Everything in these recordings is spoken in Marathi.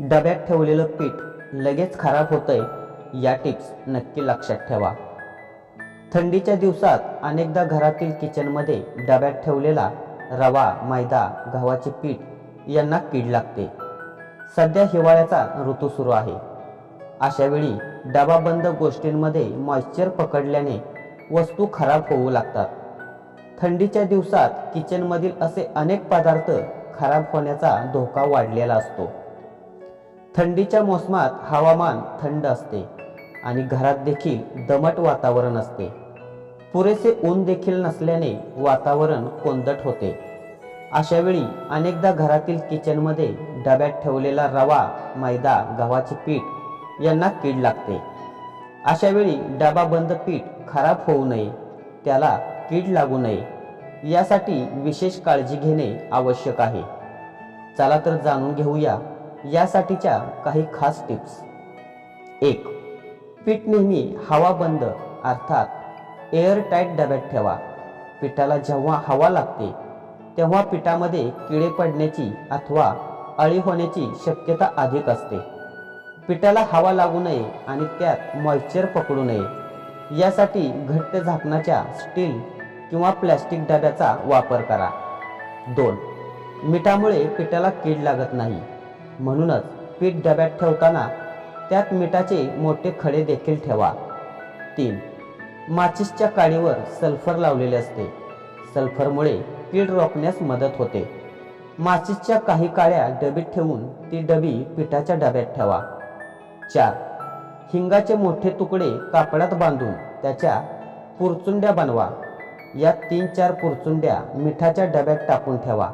डब्यात ठेवलेलं पीठ लगेच खराब होतंय या टिप्स नक्की लक्षात ठेवा. थंडीच्या दिवसात अनेकदा घरातील किचनमध्ये डब्यात ठेवलेला रवा मैदा गव्हाचे पीठ यांना कीड लागते. सध्या हिवाळ्याचा ऋतू सुरू आहे. अशावेळी डबाबंद गोष्टींमध्ये मॉइश्चर पकडल्याने वस्तू खराब होऊ लागतात. थंडीच्या दिवसात किचनमधील असे अनेक पदार्थ खराब होण्याचा धोका वाढलेला असतो. थंडीच्या मोसमात हवामान थंड असते आणि घरात देखील दमट वातावरण असते. पुरेसे ऊन देखील नसल्याने वातावरण कोंदट होते. अशा वेळी अनेकदा घरातील किचनमध्ये डब्यात ठेवलेला रवा मैदा गव्हाचे पीठ यांना कीड लागते. अशा वेळी डबा बंद पीठ खराब होऊ नये त्याला कीड लागू नये यासाठी विशेष काळजी घेणे आवश्यक आहे. चला तर जाणून घेऊया यासाठीच्या काही खास टिप्स. एक पीठ नेहमी हवा बंद अर्थात एअर टाईट डब्यात ठेवा. पिठाला जेव्हा हवा लागते तेव्हा पिठामध्ये किडे पडण्याची अथवा अळी होण्याची शक्यता अधिक असते. पिठाला हवा लागू नये आणि त्यात मॉइश्चर पकडू नये. यासाठी घट्ट झाकणाच्या स्टील किंवा प्लॅस्टिक डब्याचा वापर करा. दोन मिठामुळे पिठाला कीड लागत नाही. म्हणूनच पीठ डब्यात ठेवताना त्यात मिठाचे मोठे खडे देखील ठेवा. तीन. माचिसच्या काडीवर सल्फर लावलेले असते. सल्फरमुळे पीठ रोखण्यास मदत होते. माचिसच्या काही काळ्या डबीत ठेवून ती डबी पिठाच्या डब्यात ठेवा. चार. हिंगाचे मोठे तुकडे कापडात बांधून त्याच्या पुरचुंड्या बनवा. या तीन चार पुरचुंड्या मिठाच्या डब्यात टाकून ठेवा.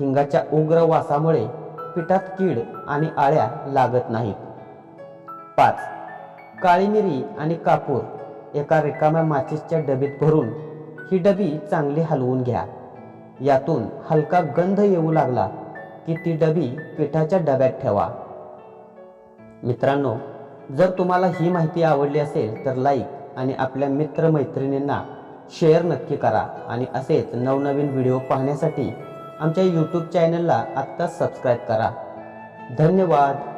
हिंगाच्या उग्र वासामुळे पिठात कीड आणि आळ्या लागत नाहीत. पाच. काळी मिरी आणि कापूर एका रिकाम्या माचीसच्या डबीत भरून ही डबी चांगली हलवून घ्या. यातून हलका गंध येऊ लागला की ती डबी पिठाच्या डब्यात ठेवा. मित्रांनो जर तुम्हाला ही माहिती आवडली असेल तर लाईक आणि आपल्या मित्रमैत्रिणींना शेअर नक्की करा आणि असेच नवनवीन व्हिडिओ पाहण्यासाठी आमच्या यूट्यूब चॅनलला आत्ताच सबस्क्राईब करा. धन्यवाद.